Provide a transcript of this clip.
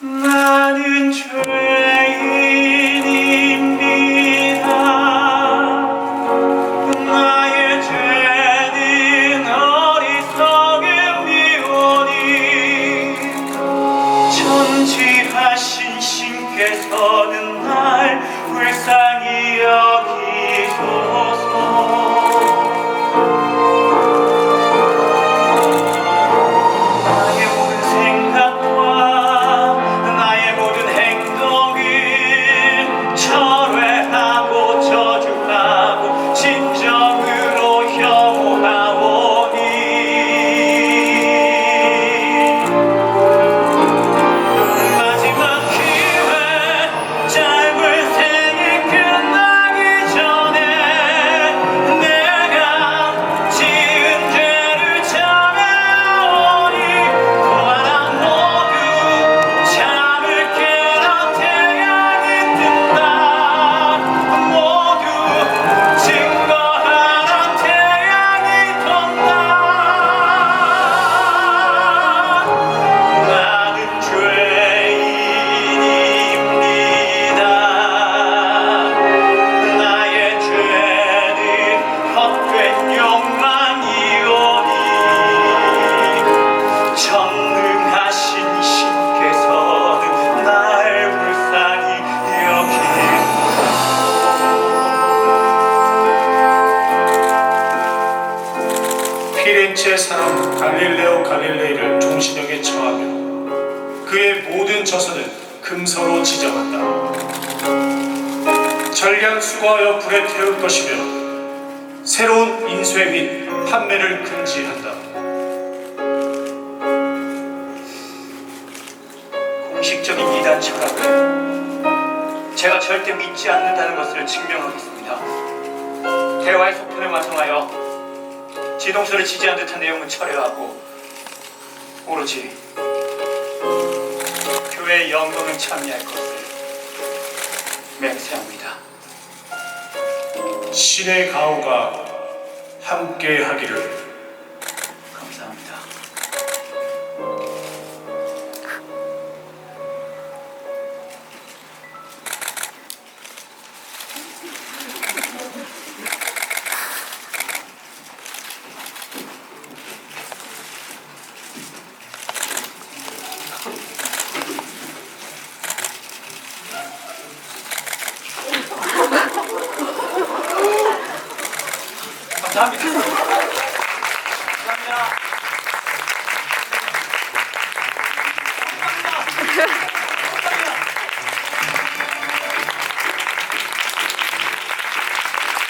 나는 죄인입니다. 나의 죄는 어리석은 미오니 천지하신 신께서는 날 불쌍히 피렌체 사람 갈릴레오 갈릴레이를 종신형에 처하며 그의 모든 저서는 금서로 지정한다. 전량 수거하여 불에 태울 것이며 새로운 인쇄 및 판매를 금지한다. 공식적인 이단 철학을 제가 절대 믿지 않는다는 것을 증명하겠습니다. 대화의 속편을 완성하여 지동서를 지지한 듯한 내용은 철회하고 오로지 교회의 영광을 참여할 것을 맹세합니다. 신의 가호가 함께 하기를 감사합니다. 감사합니다.